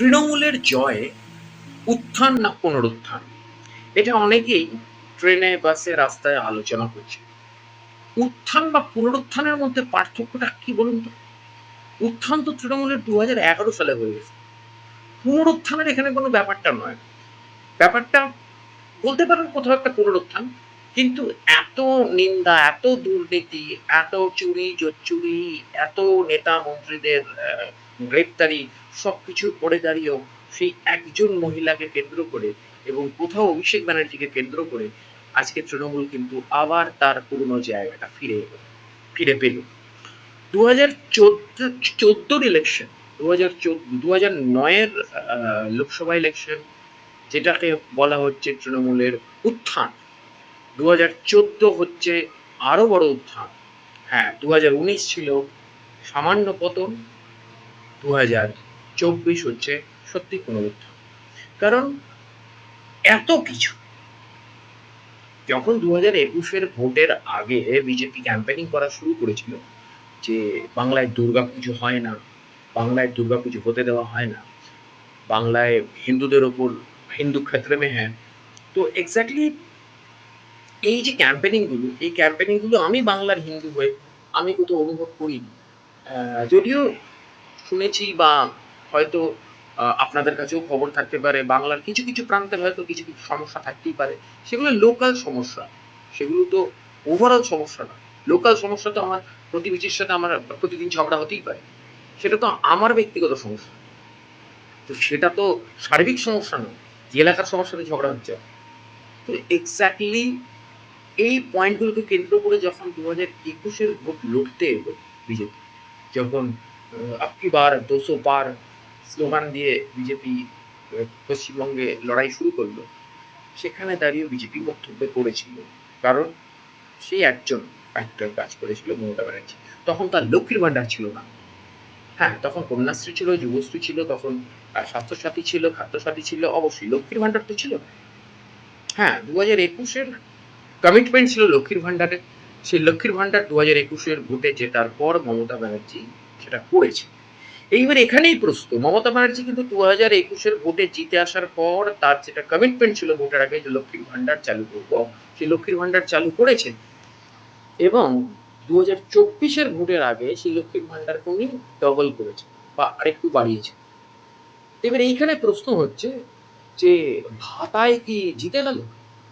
তৃণমূলের জয়ে উত্থান না পুনরুত্থান? এটা অনেকেই ট্রেনে, বাসে, রাস্তায় আলোচনা করছে। উত্থান বা পুনরুত্থানের মধ্যে পার্থক্যটা কি বলুন তো? উত্থান তো তৃণমূলের দু হাজার এগারো সালে হয়ে গেছে। পুনরুত্থানের এখানে কোনো ব্যাপারটা নয়। ব্যাপারটা বলতে পারেন কোথাও একটা পুনরুত্থান, কিন্তু এত নিন্দা, এত দুর্নীতি, এত চুরি জোচ্চুরি এত নেতা মন্ত্রীদের গ্রেপ্তারি সবকিছু করে দাঁড়িয়েও সেই একজন মহিলাকে কেন্দ্র করে এবং কোথাও অভিষেক ব্যানার্জিকে কেন্দ্র করে আজকে তৃণমূল কিন্তু আবার তার পুরনো জায়গাটা ফিরে এলো, ফিরে পেল। দু হাজার চোদ্দ, চোদ্দোর ইলেকশন দু হাজার দু হাজার নয়ের লোকসভা ইলেকশন যেটাকে বলা হচ্ছে তৃণমূলের উত্থান। দু হাজার চোদ্দ হচ্ছে আরও বড় উত্থান। হ্যাঁ দু হাজার উনিশ ছিল সামান্য পতন দু হাজার চব্বিশ হচ্ছে সত্যি পুনরুত্থান কারণ এত কিছু। যখন দু হাজার একুশের ভোটের আগে বিজেপি ক্যাম্পেনিং করা শুরু করেছিল যে বাংলায় দুর্গাপুজো হয় না, বাংলায় দুর্গাপুজো হতে দেওয়া হয় না, বাংলায় হিন্দুদের ওপর হিন্দু ক্ষেত্রে মে হ্যাঁ তো এক্স্যাক্টলি এই যে ক্যাম্পেনিংগুলো, এই ক্যাম্পেনিংগুলো আমি বাংলার হিন্দু হয়ে আমি কোথাও অনুভব করিনি। যদিও শুনেছি বা হয়তো আপনাদের কাছেও খবর থাকতে পারে, বাংলার কিছু কিছু প্রান্তে হয়তো কিছু কিছু সমস্যা থাকতেই পারে। সেগুলো লোকাল সমস্যা। সেগুলো তো ওভারঅল সমস্যা না। লোকাল সমস্যা তো আমার প্রতিবেশীর সাথে আমার প্রতিদিন ঝগড়া হতেই পারে। সেটা তো আমার ব্যক্তিগত সমস্যা। তো সেটা তো সার্বিক সমস্যা নয় যে এলাকার সমস্যাতে ঝগড়া হচ্ছে। তো এক্স্যাক্টলি এই পয়েন্টগুলোকে কেন্দ্র করে যখন দু হাজার একুশের ভোট লড়তে এলো বিজেপি, যখন আপকি বার, দুশো পার স্লোগান দিয়ে বিজেপি পশ্চিমবঙ্গে লড়াই শুরু করল। সেখানে দাঁড়িয়ে বিজেপি বক্তব্য করেছিল। কারণ সেই একজন ফ্যাক্টর কাজ করেছিল, মমতা ব্যানার্জি। তখন তার লক্ষ্মীর ভান্ডার ছিল না। হ্যাঁ তখন কন্যাশ্রী ছিল, যুবশ্রী ছিল, তখন স্বাস্থ্যসাথী ছিল, খাদ্যসাথী ছিল, অবশ্যই লক্ষ্মীর ভান্ডার তো ছিল। হ্যাঁ দু হাজার একুশের কমিটমেন্ট ছিল লক্ষ্মীর ভান্ডারের সেই লক্ষ্মীর ভান্ডার দু হাজার একুশের ভোটে জেতার পর মমতা ব্যানার্জি সেটা করেছে। এইবার এখানেই প্রশ্ন মমতা ব্যানার্জি কিন্তু দু হাজার একুশের ভোটে জিতে আসার পর তার যেটা কমিটমেন্ট ছিল ভোটের আগে যে লক্ষ্মীর ভান্ডার চালু করব, সেই লক্ষ্মীর ভান্ডার চালু করেছে এবং দু হাজার চব্বিশের ভোটের আগে সেই লক্ষ্মীর ভান্ডারকে উনি ডবল করেছে বা আরেকটু বাড়িয়েছে এবার এইখানে প্রশ্ন হচ্ছে যে ভাতায় কি জিতে গেল?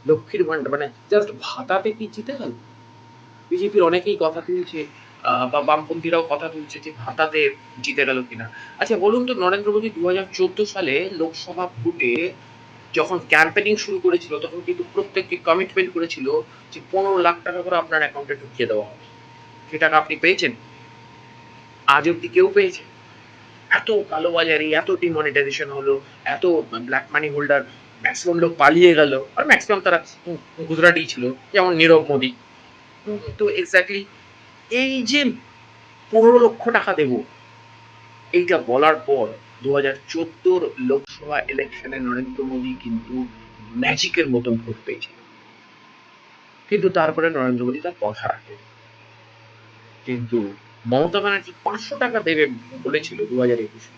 লক্ষ্মীর ভান্ডার মানে জাস্ট ভাতাতে কি জিতে গেল? বিজেপির অনেকেই কথা তুলছে বা বামপন্থীরাও কথা তুলছে যে ভাতাতে জিতে গেল কিনা। আচ্ছা বলুন তো নরেন্দ্র মোদী দু হাজার চোদ্দ সালে লোকসভা ভোটে যখন ক্যাম্পেনিং শুরু করেছিল তখন কিন্তু প্রত্যেককে কমিটমেন্ট করেছিল যে পনেরো লাখ টাকা করে আপনার অ্যাকাউন্টে ঢুকিয়ে দেওয়া হবে। সে টাকা আপনি পেয়েছেন? আজ অব্দি কেউ পেয়েছে? এত কালোবাজারি এত ডিমনিটাইজেশন হলো এত ব্ল্যাক মানি হোল্ডার ম্যাক্সিমাম লোক পালিয়ে গেল। আর ম্যাক্সিমাম তারা উম, গুজরাটি ছিল যেমন নীরব মোদী। তো এক্স্যাক্টলি এই যে পনেরো লক্ষ টাকা দেব, এইটা বলার পর দু হাজার চোদ্দোর লোকসভা ইলেকশনে নরেন্দ্র মোদী কিন্তু ম্যাজিকের মতন ভোট পেয়েছিল কিন্তু তারপরে নরেন্দ্র মোদী তার কথা রাখে কিন্তু মমতা ব্যানার্জি পাঁচশো টাকা দেবে বলেছিল দু হাজার একুশে।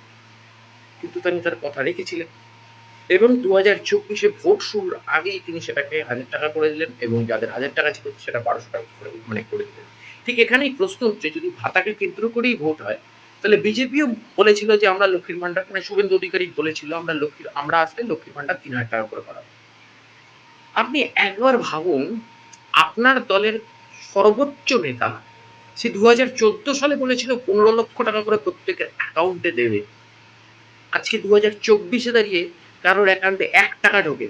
কিন্তু তিনি তার কথা রেখেছিলেন। এবং দু হাজার চব্বিশে ভোট শুরুর আগেই তিনি সেটাকে হাজার টাকা করে দিলেন এবং যাদের হাজার টাকা ছিল সেটা বারোশো টাকা করে মানে করে দিলেন ঠিক এখানেই প্রশ্ন হচ্ছে, যদি ভাতাকে কেন্দ্র করেই ভোট হয়, তাহলে বিজেপিও বলেছিল যে আমরা লক্ষ্মীর ভান্ডার মানে শুভেন্দু অধিকারী বলেছিল আমরা লক্ষ্মীর, আমরা আসলে লক্ষ্মীর ভান্ডার তিন হাজার টাকা করে করা। আপনি একবার ভাবুন, আপনার দলের সর্বোচ্চ নেতা, সে দু হাজার চোদ্দ সালে বলেছিল পনেরো লক্ষ টাকা করে প্রত্যেকের অ্যাকাউন্টে দেবে আজকে দু হাজার চব্বিশে দাঁড়িয়ে কারোর অ্যাকাউন্টে এক টাকা ঢোকে।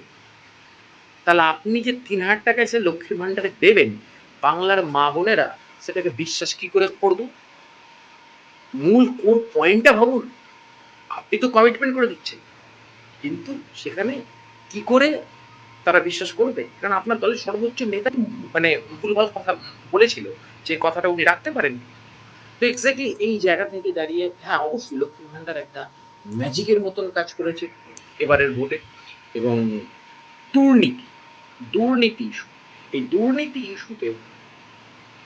তাহলে আপনি যে তিন হাজার টাকা এসে লক্ষ্মীর ভান্ডারে দেবেন, বাংলার মা বোনেরা সেটাকে বিশ্বাস কি করে করব? মূল কোন পয়েন্টটা ভাবুন? আপনি তো কমিটমেন্ট করে দিচ্ছেন। কিন্তু সেখানে কি করে তারা বিশ্বাস করবে? কারণ আপনার দলের সর্বোচ্চ নেতা মানে ভুলভাল কথা বলেছিল যে কথাটা উনি রাখতে পারেন তো এক্স্যাক্টলি এই জায়গা থেকে দাঁড়িয়ে হ্যাঁ অবশ্যই লক্ষ্মী ভান্ডার একটা ম্যাজিকের মতন কাজ করেছে। এবারের ভোটে এবং দুর্নীতি দুর্নীতি ইস্যু এই দুর্নীতি ইস্যুতে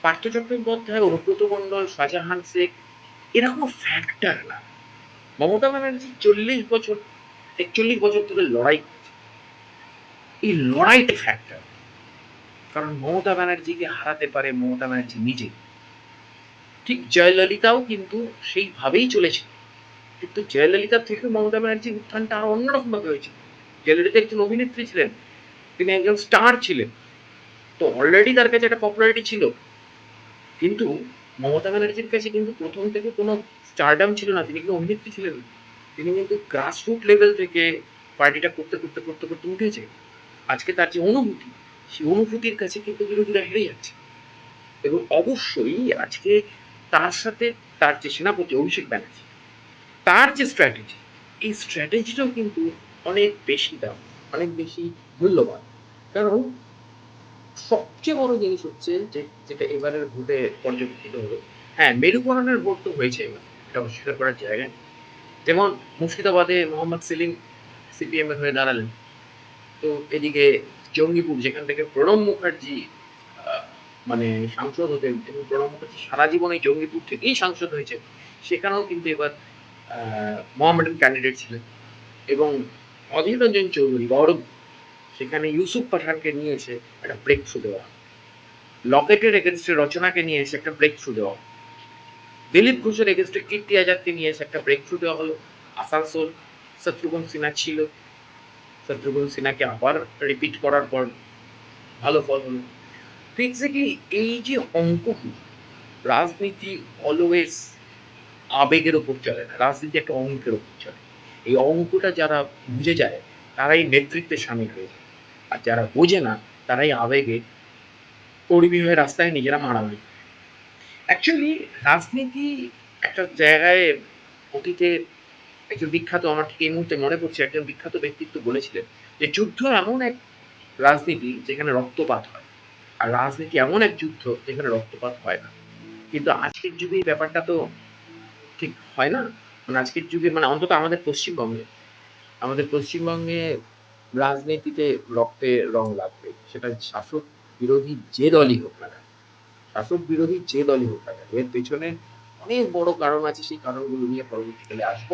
পার্থ চট্টোপাধ্যায়, অনুব্রত মণ্ডল, শাহজাহান শেখ এরা কোনো ফ্যাক্টর না। মমতা ব্যানার্জি চল্লিশ বছর, একচল্লিশ বছর ধরে লড়াই এই লড়াইটা ফ্যাক্টর কারণ মমতা ব্যানার্জিকে হারাতে পারে মমতা ব্যানার্জি নিজে। ঠিক জয়ললিতাও কিন্তু সেইভাবেই চলেছে। কিন্তু জয়ললিতার থেকে মমতা ব্যানার্জির উত্থানটা আরও অন্যরকম ভাবে হয়েছে। জয়ললিতা একজন অভিনেত্রী ছিলেন, তিনি একজন স্টার ছিলেন। তো অলরেডি তার কাছে একটা পপুলারিটি ছিল। কিন্তু মমতা ব্যানার্জির কাছে কিন্তু প্রথম থেকে কোনো স্টারডাম ছিল না, তিনি কিন্তু অভিনেত্রী ছিলেন। তিনি কিন্তু গ্রাসরুট লেভেল থেকে পার্টিটা করতে করতে করতে করতে উঠেছে। আজকে তার যে অনুভূতি, সেই অনুভূতির কাছে কিন্তু বিরোধীরা হেরে যাচ্ছে। এবং অবশ্যই আজকে তার সাথে তার যে সেনাপতি অভিষেক ব্যানার্জি তার যে স্ট্র্যাটেজি এই স্ট্র্যাটেজিটাও কিন্তু অনেক বেশি দাম, অনেক বেশি মূল্যবান কারণ সবচেয়ে বড় জিনিস হচ্ছে যে, যেটা এবারের ভোটে পর্যবেক্ষিত হলো হ্যাঁ মেরুকরণের ভোট তো হয়েছে এবার, এটা অস্বীকার করার জায়গা। যেমন মুর্শিদাবাদে মোহাম্মদ সেলিম সিপিএম এর হয়ে দাঁড়ালেন তো এদিকে জঙ্গিপুর, যেখান থেকে প্রণব মুখার্জি মানে সাংসদ হতেন এবং প্রণব মুখার্জি সারা জীবন এই জঙ্গিপুর থেকেই সাংসদ হয়েছে সেখানেও কিন্তু এবার মোহামেডান ক্যান্ডিডেট ছিলেন। এবং অধীর রঞ্জন চৌধুরী, গৌরব, সেখানে ইউসুফ পাঠানকে নিয়ে এসে একটা ব্রেক থ্রু দেওয়া লকেটের এগেনস্টে রচনাকে নিয়ে এসে একটা ব্রেক থ্রু দেওয়া দিলীপ ঘোষের এগেনস্টে কীর্তি আজাদকে নিয়ে এসে একটা ব্রেক থ্রু দেওয়া হলো। আসানসোল শত্রুঘ্ন সিনহা ছিল। শত্রুঘ্ন সিনহাকে আবার রিপিট করার পর ভালো ফল হলো। তো এই যে অঙ্কগুলো, রাজনীতি অলওয়েজ আবেগের ওপর চলে না, রাজনীতি একটা অঙ্কের ওপর চলে। এই অঙ্কটা যারা বুঝে যায়, তারাই নেতৃত্বে সামিল হয়ে যায়। আর যারা বোঝে না, তারাই আবেগে কর্মী হয়ে রাস্তায় নিজেরা মারামারি অ্যাকচুয়ালি রাজনীতি একটা জায়গায় অতীতে একজন বিখ্যাত, আমার ঠিক এই মুহূর্তে মনে পড়ছে, একজন বিখ্যাত ব্যক্তিত্ব বলেছিলেন যে যুদ্ধ এমন এক রাজনীতি যেখানে রক্তপাত হয়। আর রাজনীতি এমন এক যুদ্ধ যেখানে রক্তপাত হয় না। কিন্তু আজকের যুগে এই ব্যাপারটা তো ঠিক হয় না মানে আজকের যুগে মানে অন্তত আমাদের পশ্চিমবঙ্গে আমাদের পশ্চিমবঙ্গে রাজনীতিতে রক্তে রং লাগবে সেটা শাসক বিরোধী যে দলই হোক না। শাসক বিরোধী যে দলই হোক না। এর পেছনে অনেক বড় কারণ আছে, সেই কারণগুলো নিয়ে পরবর্তীকালে আসব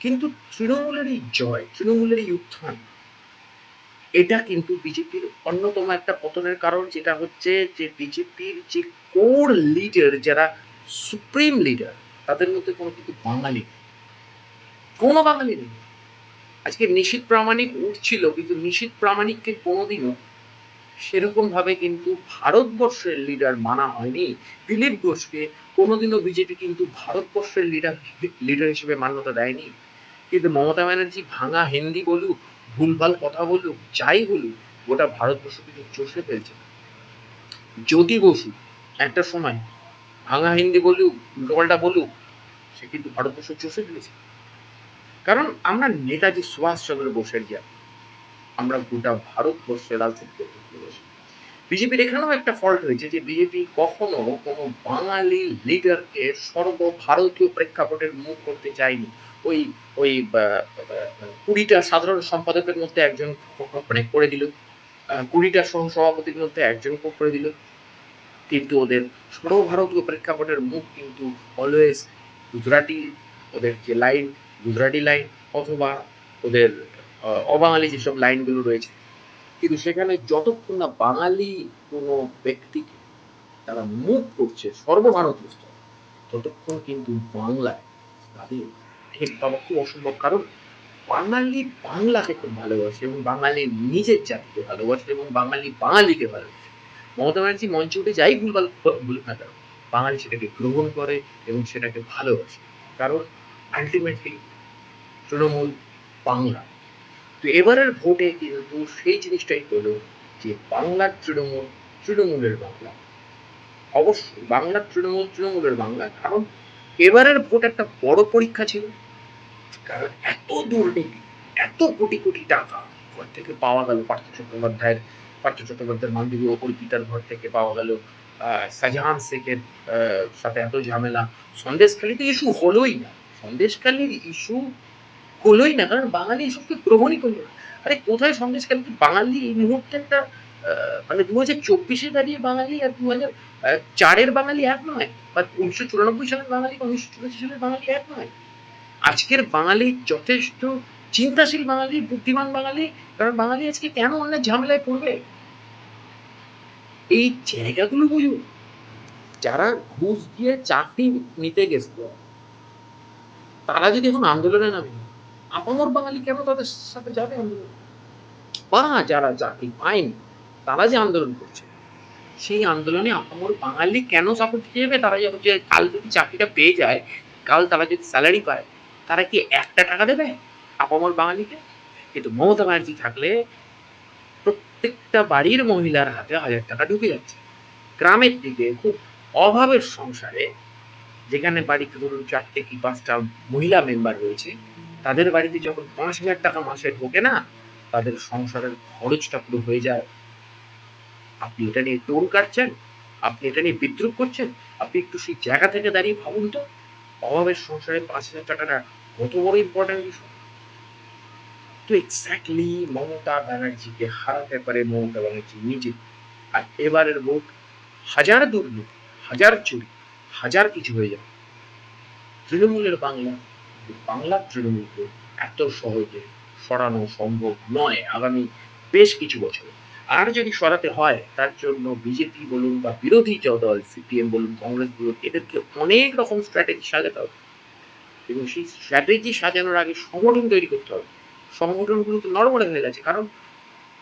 কিন্তু তৃণমূলের এই জয় তৃণমূলের এই উত্থান, এটা কিন্তু বিজেপির অন্যতম একটা পতনের কারণ, যেটা হচ্ছে যে বিজেপির যে কোর লিডার যারা সুপ্রিম লিডার তাদের মধ্যে কোনো কিন্তু বাঙালি। কোনো বাঙালি নেই। আজকে নিশীত প্রামাণিক উঠছিল, কিন্তু নিশীত প্রামাণিককে কোনোদিনও সেরকম ভাবে কিন্তু ভারতবর্ষের লিডার মানা হয়নি। দিলীপ ঘোষকে কোনোদিনও বিজেপি কিন্তু ভারতবর্ষের লিডার লিডার হিসেবে মান্যতা দেয়নি। কিন্তু মমতা ব্যানার্জি ভাঙা হিন্দি বলুক, ভুলভাল কথা বলুক, যাই বলুক, গোটা ভারতবর্ষ কিন্তু চষে ফেলছে। জ্যোতি বসু একটা সময় ভাঙা হিন্দি বলুক, উল্টোপাল্টা বলুক, সে কিন্তু ভারতবর্ষ চষে ফেলেছে। কারণ আমরা নেতাজি সুভাষচন্দ্র বোসের জাতি আমরা গোটা ভারতবর্ষের রাজনীতি বিজেপির এখানেও একটা ফল্ট হয়েছে যে বিজেপি কখনো কোনো বাঙালি লিডারকে সর্বভারতীয় প্রেক্ষাপটের মুখ করতে চায়নি। ওই ওই কুড়িটা সাধারণ সম্পাদকের মধ্যে একজন মানে করে দিল কুড়িটা সহ সভাপতির মধ্যে একজন করে দিল। কিন্তু ওদের সর্বভারতীয় প্রেক্ষাপটের মুখ কিন্তু অলওয়েজ গুজরাটি, ওদের যে লাইন গুজরাটি লাইন অথবা ওদের অবাঙালি যেসব লাইনগুলো রয়েছে। কিন্তু সেখানে যতক্ষণ না বাঙালি কোনো ব্যক্তিকে তারা মুখ করছে সর্বভারতীয় স্তরে ততক্ষণ কিন্তু বাংলায় তাদের ঠিক খুব অসম্ভব। কারণ বাঙালি বাংলাকে খুব ভালোবাসে এবং বাঙালি নিজের জাতিকে ভালোবাসে এবং বাঙালি বাঙালিকে ভালোবাসে। মমতা ব্যানার্জি মঞ্চে উঠে যাই ভুলভাল বলুক না কেন, বাঙালি সেটাকে গ্রহণ করে এবং সেটাকে ভালোবাসে। কারণ আলটিমেটলি তৃণমূল বাংলা। তো এবারের ভোটে কিন্তু সেই জিনিসটাই হলো যে বাংলার তৃণমূল তৃণমূলের বাংলা। অবশ্যই বাংলার তৃণমূল তৃণমূলের বাংলা, কারণ এবারের ভোট একটা বড় পরীক্ষা ছিল। কারণ এত দুর্নীতি, এত কোটি কোটি টাকা থেকে পাওয়া গেল পার্থ চট্টোপাধ্যায়ের পার্থ চট্টোপাধ্যায়ের বান্ধবী অপরিচিতার ঘর থেকে পাওয়া গেল শাহজাহান শেখের সাথে এত ঝামেলা। সন্দেশখালীতে ইস্যু হলোই না। সন্দেশখালীর ইস্যু হলোই না, কারণ বাঙালি এসবকে গ্রহণই করল না। আরে, কোথায় সন্দেশখালীতে বাঙালি এই মুহূর্তে একটা মানে দু হাজার চব্বিশে দাঁড়িয়ে বাঙালি আর দু হাজার চারের বাঙালি এক নয়, বা উনিশশো চুরানব্বই সালের বাঙালি উনিশশো চুরাশি সালের বাঙালি এক নয়। আজকের বাঙালি যথেষ্ট চিন্তাশীল বাঙালি, বুদ্ধিমান বাঙালি, কারণ বাঙালি আজকে কেন অন্যের ঝামেলায় পড়বে? এই জায়গাগুলো বুঝুন যারা ঘুষ দিয়ে চাকরি নিতে গেছিল, তারা যদি এখন আন্দোলনে নামে, আপামর বাঙালি কেন তাদের সাথে যাবে আন্দোলন? বা যারা চাকরি পায়নি, তারা যে আন্দোলন করছে, সেই আন্দোলনে আপামর বাঙালি কেন সাপোর্ট দিতে যাবে? তারা যখন যে কাল যদি চাকরিটা পেয়ে যায়, কাল তারা যদি স্যালারি পায়, তারা কি একটা টাকা দেবে? আপামর বাঙালিকে? কিন্তু মমতা ব্যানার্জি থাকলে প্রত্যেকটা বাড়ির মহিলার হাতে হাজার টাকা ঢুকে যাচ্ছে। গ্রামের দিকে খুব অভাবের সংসারে যেখানে বাড়িতে ধরুন চারটে কি পাঁচটা মহিলা মেম্বার রয়েছে, তাদের বাড়িতে যখন পাঁচ হাজার টাকা মাসে ঢোকে না, তাদের সংসারের খরচটা পুরো হয়ে যায়। আপনি এটা নিয়ে টোল কাটছেন? আপনি এটা নিয়ে বিদ্রুপ করছেন? আপনি একটু সেই জায়গা থেকে দাঁড়িয়ে ভাবুন তো। অভাবের সংসারে পাঁচ হাজার টাকাটা কত বড় ইম্পর্টেন্ট বিষয়। তো এক্স্যাক্টলি মমতা ব্যানার্জিকে হারাতে পারে মমতা ব্যানার্জি নিজে। আর এবারের ভোট হাজার দুর্নীতি, হাজার চুরি, হাজার কিছু হয়ে যাবে। তৃণমূলের বাংলা, বাংলার তৃণমূলকে এত সহজে সরানো সম্ভব নয় আগামী বেশ কিছু বছর। আর যদি সরাতে হয়, তার জন্য বিজেপি বলুন বা বিরোধী দল, সিপিএম বলুন, কংগ্রেস বলুন, এদেরকে অনেক রকম স্ট্র্যাটেজি সাজাতে হবে। এবং সেই স্ট্র্যাটেজি সাজানোর আগে সংগঠন তৈরি করতে হবে। সংগঠনগুলো তো নড়বড়ে হয়ে গেছে। কারণ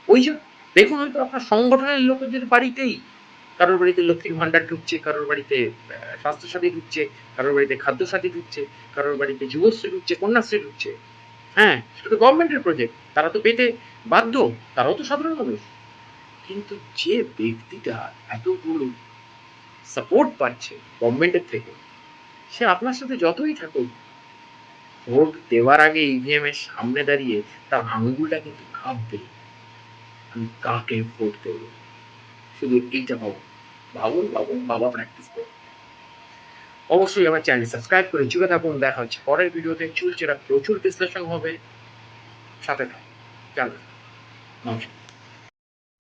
ওই যে দেখুন হয়তো আপনার সংগঠনের লোকেদের বাড়িতেই কারোর বাড়িতে লক্ষ্মীর ভান্ডার ঢুকছে, কারোর বাড়িতে স্বাস্থ্যসাথী ঢুকছে, কারোর বাড়িতে খাদ্যসাথী ঢুকছে, কারোর বাড়িতে যুবশ্রী ঢুকছে, কন্যাশ্রী ঢুকছে। হ্যাঁ সেটা তো গভর্নমেন্টের প্রজেক্ট তারা তো পেতে বাধ্য, তারাও তো সাধারণ মানুষ। কিন্তু যে ব্যক্তিটা এতগুলো সাপোর্ট পাচ্ছে গভর্নমেন্টের থেকে, সে আপনার সাথে যতই থাকুক ভোট দেওয়ার আগে ইভিএম এর সামনে দাঁড়িয়ে তার আঙ্গুলটা কিন্তু কাঁপবে আমি কাকে ভোট দেবো? শুধু এইটা ভাবুন ভাবুন ভাবুন বাবা প্র্যাকটিস করুন। অবশ্যই আমার চ্যানেল সাবস্ক্রাইব করে যুগে থাকুন। দেখা হচ্ছে পরের ভিডিওতে। চুলচেরা প্রচুর বিশ্লেষণ হবে। সাথে থাকুন। জানান নমস্কার।